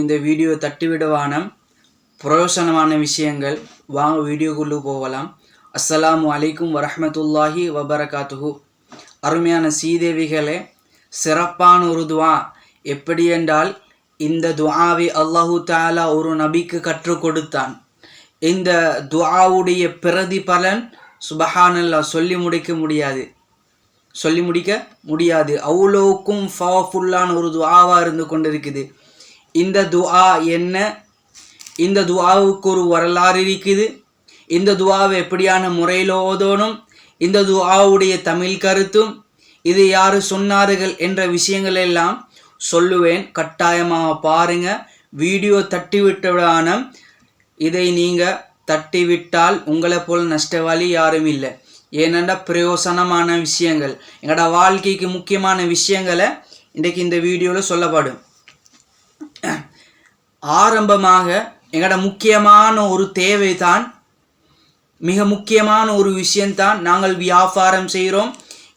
இந்த வீடியோ தட்டிவிடுவான பிரயோசனமான விஷயங்கள். வாங்க வீடியோக்குள்ளே போகலாம். அஸ்ஸலாமு அலைக்கும் வரஹ்மத்துல்லாஹி வபரகாத்துஹு. அருமையான சீதேவிகளே சிறப்பான ஒரு துவா. எப்படி என்றால் இந்த துவாவை அல்லாஹு தாலா ஒரு நபிக்கு கற்றுக் கொடுத்தான். இந்த துஆவுடைய பிரதிபலன் சுபஹானல்லா சொல்லி முடிக்க முடியாது. சொல்லி முடிக்க முடியாது. அவ்வளோக்கும் ஃபவர்ஃபுல்லான ஒரு துவாவாக இருந்து கொண்டிருக்குது. இந்த துஆ என்ன? இந்த துஆவுக்கு ஒரு வரலாறு இருக்குது. இந்த துஆவை எப்படியான முறையில் ஓதோனும் இந்த துஆவுடைய தமிழ் கருத்தும் இது யார் சொன்னார்கள் என்ற விஷயங்கள் எல்லாம் சொல்லுவேன். கட்டாயமாக பாருங்க. வீடியோ தட்டி இதை நீங்கள் தட்டிவிட்டால் உங்களை போல் நஷ்டவாளி யாரும் இல்லை. ஏனென்றா பிரயோசனமான விஷயங்கள். எங்களோட வாழ்க்கைக்கு முக்கியமான விஷயங்களை இன்றைக்கு இந்த வீடியோவில் சொல்லப்படும். ஆரம்பமாக எங்களோட முக்கியமான ஒரு தேவை தான் மிக முக்கியமான ஒரு விஷயம்தான் நாங்கள் வியாபாரம் செய்கிறோம்.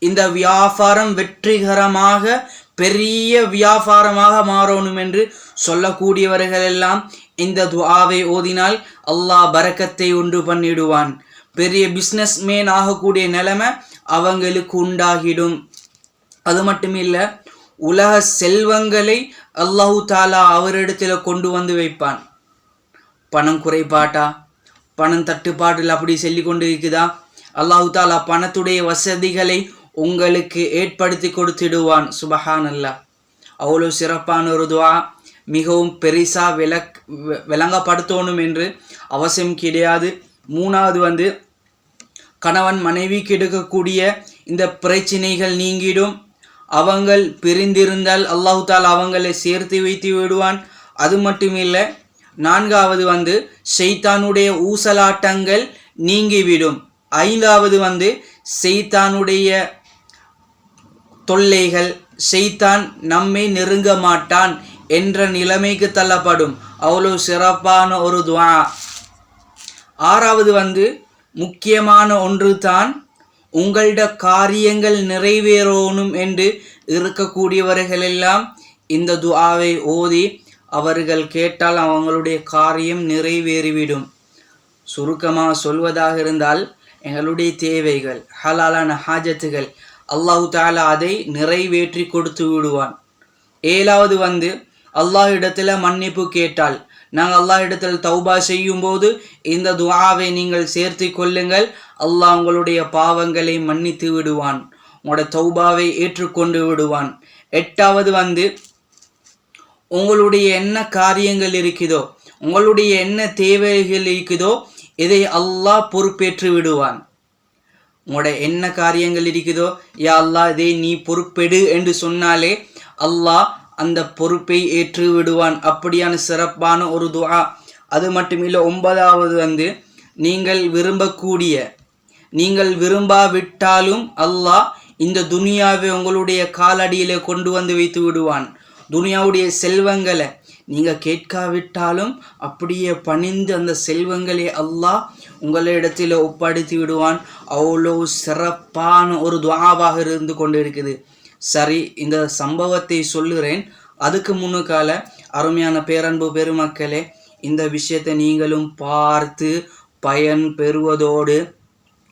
இந்த வியாபாரம் வெற்றிகரமாக பெரிய வியாபாரமாக மாறணும் என்று சொல்லக்கூடியவர்கள் எல்லாம் இந்த துஆவை ஓதினால் அல்லாஹ் பரக்கத்தை உண்டு பண்ணிடுவான். பெரிய பிஸ்னஸ் மேன் ஆகக்கூடிய நிலைமை அவங்களுக்கு உண்டாகிடும். அது மட்டும் இல்லை உலக செல்வங்களை அல்லாஹு தாலா அவரிடத்தில் கொண்டு வந்து வைப்பான். பணம் குறைபாட்டா? பணம் தட்டுப்பாட்டில் அப்படி சொல்லி கொண்டு இருக்குதா அல்லாஹு தாலா பணத்துடைய வசதிகளை உங்களுக்கு ஏற்படுத்தி கொடுத்திடுவான். சுபஹான் அல்லா அவ்வளோ சிறப்பான ஒரு துவா. மிகவும் பெரிசா விளக் விளங்கப்படுத்தணும் என்று அவசியம் கிடையாது. மூணாவது வந்து கணவன் மனைவிக்கு எடுக்கக்கூடிய இந்த பிரச்சனைகள் நீங்கிடும். அவங்கள் பிரிந்திருந்தால் அல்லாஹு தால் அவங்களை சேர்த்து வைத்து விடுவான். அது மட்டும் இல்லை நான்காவது வந்து செய்தானுடைய ஊசலாட்டங்கள் நீங்கிவிடும். ஐந்தாவது வந்து செய்தானுடைய தொல்லைகள் செய்தான் நம்மை நெருங்க மாட்டான் என்ற நிலைமைக்கு தள்ளப்படும். அவ்வளோ சிறப்பான ஒரு துவா. ஆறாவது வந்து முக்கியமான ஒன்று தான் உங்களோட காரியங்கள் நிறைவேறணும் என்று இருக்கக்கூடியவர்கள் எல்லாம் இந்த துஆவை ஓதி அவர்கள் கேட்டால் அவங்களுடைய காரியம் நிறைவேறிவிடும். சுருக்கமாக சொல்வதாக இருந்தால் எங்களுடைய தேவைகள் ஹலாலான ஹாஜத்துகள் அல்லாஹு தாலா அதை நிறைவேற்றி கொடுத்து விடுவான். ஏழாவது வந்து அல்லாஹ் இடத்துல மன்னிப்பு கேட்டால் நாங்கள் அல்லாஹ் இடத்தில் தௌபா செய்யும்போது இந்த துவாவை நீங்கள் சேர்த்து கொள்ளுங்கள். அல்லாஹ் உங்களுடைய பாவங்களை மன்னித்து விடுவான். உங்களோட தௌபாவை ஏற்றுக்கொண்டு விடுவான். எட்டாவது வந்து உங்களுடைய என்ன காரியங்கள் இருக்குதோ உங்களுடைய என்ன தேவைகள் இருக்குதோ இதை அல்லாஹ் பொறுப்பேற்று விடுவான். உங்களோட என்ன காரியங்கள் இருக்குதோ யா அல்லாஹ் இதை நீ பொறுப்பெடு என்று சொன்னாலே அல்லாஹ் அந்த பொறுப்பை ஏற்று விடுவான். அப்படியான சிறப்பான ஒரு துவா அது மட்டும் இல்லை ஒன்பதாவது வந்து நீங்கள் விரும்பக்கூடிய நீங்கள் விரும்பாவிட்டாலும் அல்லாஹ் இந்த துனியாவை உங்களுடைய காலடியில் கொண்டு வந்து வைத்து விடுவான். துனியாவுடைய செல்வங்களை நீங்கள் கேட்காவிட்டாலும் அப்படியே பணிந்து அந்த செல்வங்களை அல்லாஹ் உங்களிடத்தில் ஒப்படைத்து விடுவான். அவ்வளோ சிறப்பான ஒரு துவாவாக இருந்து கொண்டு இருக்குது சரி இந்த சம்பவத்தை சொல்லுகிறேன் அதுக்கு முன்னுக்கால அருமையான பேரன்பு பெருமக்களே இந்த விஷயத்தை நீங்களும் பார்த்து பயன் பெறுவதோடு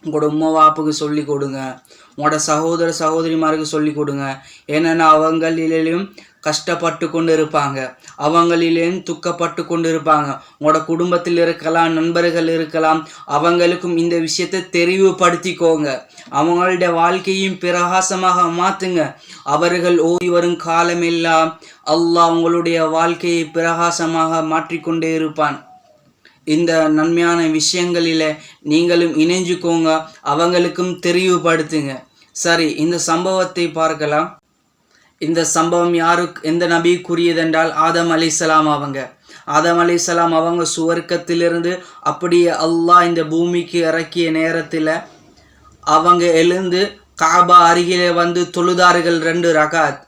உங்களோட உம்மா வாப்புக்கு சொல்லி கொடுங்க. உங்களோட சகோதர சகோதரிமாருக்கு சொல்லி கொடுங்க. ஏன்னா அவங்களிலும் கஷ்டப்பட்டு கொண்டு இருப்பாங்க அவங்களிலேயும் துக்கப்பட்டு கொண்டு இருப்பாங்க உங்களோட குடும்பத்தில் இருக்கலாம் நண்பர்கள் இருக்கலாம் அவங்களுக்கும் இந்த விஷயத்தை தெரிவுபடுத்திக்கோங்க. அவங்களுடைய வாழ்க்கையும் பிரகாசமாக மாற்றுங்க அவர்கள் ஓடி வரும் காலமெல்லாம் அல்லாஹ் உங்களுடைய வாழ்க்கையை பிரகாசமாக மாற்றிக்கொண்டே இருப்பான். இந்த நன்மையான விஷயங்களில் நீங்களும் இணைஞ்சுக்கோங்க. அவங்களுக்கும் தெரிவுபடுத்துங்க. சரி இந்த சம்பவத்தை பார்க்கலாம். இந்த சம்பவம் யாருக்கு எந்த நபிக்குரியதென்றால் ஆதம் அலிசலாம் அவங்க. ஆதம் அலைசலாம் அவங்க சுவர்க்கத்திலிருந்து அப்படியே அல்லாஹ் இந்த பூமிக்கு இறக்கிய நேரத்தில் அவங்க எழுந்து காபா அருகிலே வந்து தொழுதார்கள் ரெண்டு ரகாத்.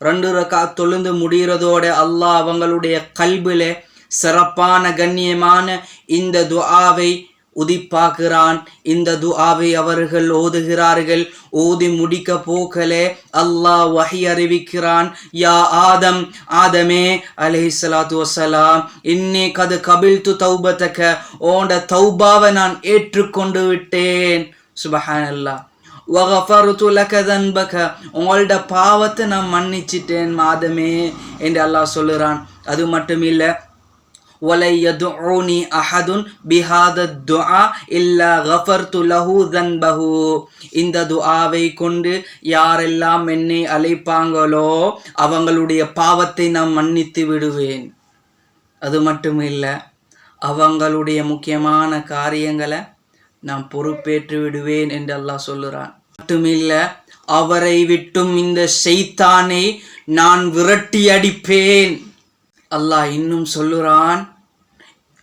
ரெண்டு ரகாத் தொழுந்து முடிகிறதோட அல்லாஹ் அவங்களுடைய கல்பிலே சிறப்பான கண்ணியமான இந்த துஆவை உதிப்பாக்குறான் இந்த துஆவை அவர்கள் ஓதுகிறார்கள். ஓதி முடிக்க போக்கலே அல்லாஹ் வஹி அறிவிக்கிறான். யா ஆதம் ஆதமே அலைஹி சலாத்து வசலாம் இன்னே கது கபில்து தௌபதக ஓண்ட தௌபாவை நான் ஏற்றுக்கொண்டு விட்டேன். சுபஹானல்லாஹ். வகஃபருத்து லக தன்பக உங்களோட பாவத்தை நான் மன்னிச்சிட்டேன் மாதமே என்று அல்லாஹ் சொல்லுறான். அது மட்டும் இல்லை وَلَنْ يَدْعُونِي أَحَدٌ بِهَذَا الدُّعَاء إِلَّا غَفَرْتُ لَهُ ذَنْبَهُ இந்த துஆவை கொண்டு யாரெல்லாம் என்னை அழைப்பாங்களோ அவங்களுடைய பாவத்தை நான் மன்னித்து விடுவேன் அது மட்டும் இல்லை அவங்களுடைய முக்கியமான காரியங்களை நான் பொறுப்பேற்று விடுவேன் என்று அல்லாஹ் சொல்லுறான் மட்டுமில்ல அவரை விட்டும் இந்த செய்தானை நான் விரட்டி அடிப்பேன் அல்லாஹ் இன்னும் சொல்லுறான்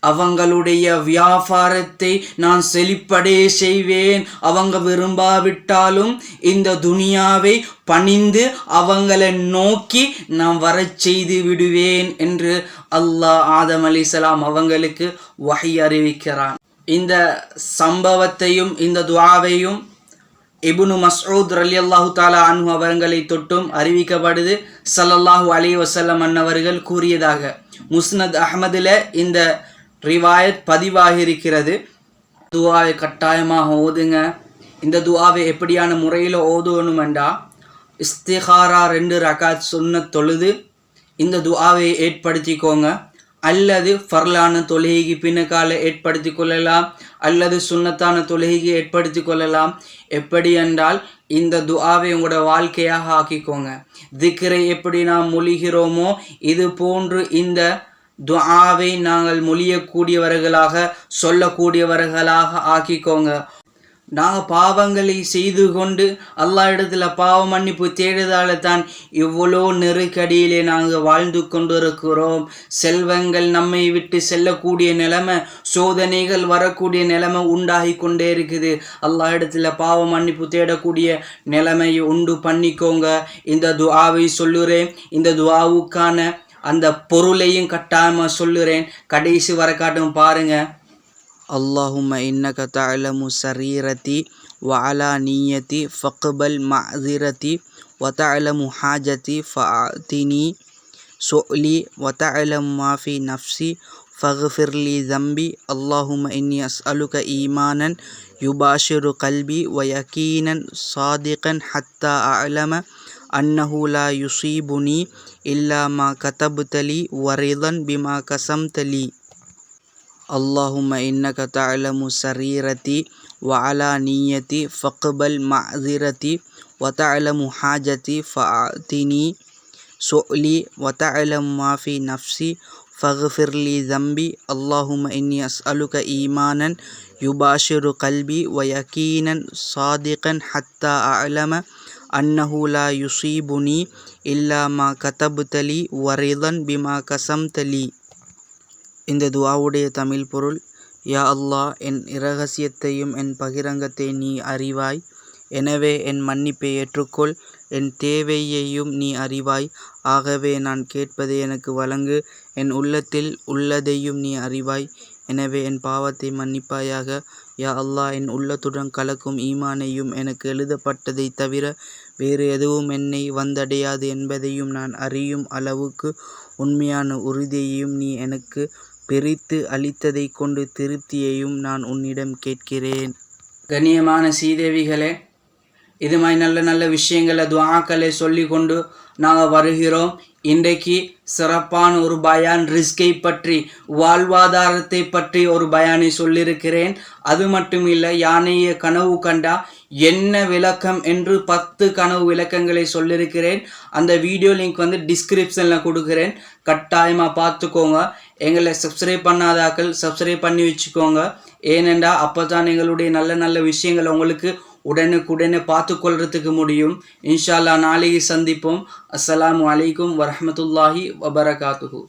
அவங்களுடைய வியாபாரத்தை நான் செழிப்படே செய்வேன். அவங்க விரும்பாவிட்டாலும் இந்த துனியாவை பணிந்து அவங்களை நோக்கி நான் வரச் செய்து விடுவேன் என்று அல்லாஹ் ஆதம் அலிசலாம் அவங்களுக்கு வகை அறிவிக்கிறான். இந்த சம்பவத்தையும் இந்த துவாவையும் இபுனு மஸ்ரூத் அலி அல்லாஹு தாலா அனு அவர்களை தொட்டும் அறிவிக்கப்படுது. சல்லல்லாஹு அலி வசல்லம் அன்னவர்கள் கூறியதாக. முஸ்னத் அஹமதில் இந்த ரிவாயத் பதிவாகியிருக்கிறது. துவாவை கட்டாயமாக ஓதுங்க. இந்த துவாவை எப்படியான முறையில் ஓதுவணுமெண்டா இஸ்திகாரா ரெண்டு ரகாத் சொன்ன தொழுது. இந்த துவாவை ஏற்படுத்திக்கோங்க. அல்லது ஃபர்லான தொழுகைக்கு பின்னக்கால ஏற்படுத்தி கொள்ளலாம். அல்லது சுண்ணத்தான தொழுகைக்கு ஏற்படுத்தி கொள்ளலாம். எப்படி என்றால் இந்த துஆவை உங்களோட வாழ்க்கையாக ஆக்கிக்கோங்க. திக்ரை எப்படி நாம் மொழிகிறோமோ இது போன்று இந்த துஆவை நாங்கள் மொழியக்கூடியவர்களாக சொல்லக்கூடியவர்களாக ஆக்கிக்கோங்க. நாங்கள் பாவங்களை செய்து கொண்டு அல்லா இடத்துல பாவ மன்னிப்பு தேடுதால தான் இவ்வளோ நெருக்கடியிலே நாங்கள் வாழ்ந்து கொண்டிருக்கிறோம். செல்வங்கள் நம்மை விட்டு செல்லக்கூடிய நிலைமை சோதனைகள் வரக்கூடிய நிலைமை உண்டாகி கொண்டே இருக்குது. அல்லா இடத்துல பாவ மன்னிப்பு தேடக்கூடிய நிலைமையை உண்டு பண்ணிக்கோங்க. இந்த துவாவை சொல்லுறேன். இந்த துவாவுக்கான அந்த பொருளையும் கட்டாயமாக சொல்லுறேன் கடைசி வர காட்டும் பாருங்கள் اللهم إنك تعلم سريرتي وعلى نيتي فاقبل معذرتي وتعلم حاجتي فأعطني سؤلي وتعلم ما في نفسي فاغفر لي ذنبي اللهم إني أسألك إيمانا يباشر قلبي ويقينا صادقا حتى أعلم أنه لا يصيبني إلا ما كتبت لي ورضا بما قسمت لي. اللهم إنك تعلم سريرتي وعلى نيتي فاقبل معذرتي وتعلم حاجتي فأعطني سؤلي وتعلم ما في نفسي فاغفر لي ذنبي. اللهم إني أسألك إيمانا يباشر قلبي ويقينا صادقا حتى أعلم أنه لا يصيبني إلا ما كتبت لي ورضا بما قسمت لي இந்த துஆவுடைய தமிழ் பொருள் யா அல்லாஹ் என் இரகசியத்தையும் என் பகிரங்கத்தை நீ அறிவாய் எனவே என் மன்னிப்பை ஏற்றுக்கொள் என் தேவையையும் நீ அறிவாய் ஆகவே நான் கேட்பதை எனக்கு வழங்கு என் உள்ளத்தில் உள்ளதையும் நீ அறிவாய் எனவே என் பாவத்தை மன்னிப்பாயாக யா அல்லாஹ் என் உள்ளத்துடன் கலக்கும் ஈமானையும் எனக்கு எழுதப்பட்டதை தவிர வேறு எதுவும் என்னை வந்தடையாது என்பதையும் நான் அறியும் அளவுக்கு உண்மையான உறுதியையும் நீ எனக்கு பிரித்து அளித்ததை கொண்டு திருப்தியையும் நான் உன்னிடம் கேட்கிறேன். கண்ணியமான சீதேவிகளே இது மாதிரி நல்ல நல்ல விஷயங்களை துவாக்களை சொல்லி கொண்டு நாங்கள் வருகிறோம். இன்றைக்கு சிறப்பான ஒரு பயான் ரிஸ்கை பற்றி வாழ்வாதாரத்தை பற்றி ஒரு பயானை சொல்லியிருக்கிறேன் அது மட்டும் இல்லை யானையை கனவு கண்டா என்ன விளக்கம் என்று பத்து கனவு விளக்கங்களை சொல்லியிருக்கிறேன் அந்த வீடியோ லிங்க் வந்து டிஸ்கிரிப்ஷனில் கொடுக்குறேன். கட்டாயமாக பார்த்துக்கோங்க. எங்களை சப்ஸ்கிரைப் பண்ணாதாக்கள் சப்ஸ்கிரைப் பண்ணி வச்சுக்கோங்க. ஏனென்றா அப்போ தான் எங்களுடைய நல்ல நல்ல விஷயங்கள் உங்களுக்கு உடனுக்குடனே பார்த்து கொள்றதுக்கு முடியும். இன்ஷால்லா நாளைக்கு சந்திப்போம். அஸ்லாம் வலைக்கும் வரமத்துல்லாஹி வபரகாத்துஹு.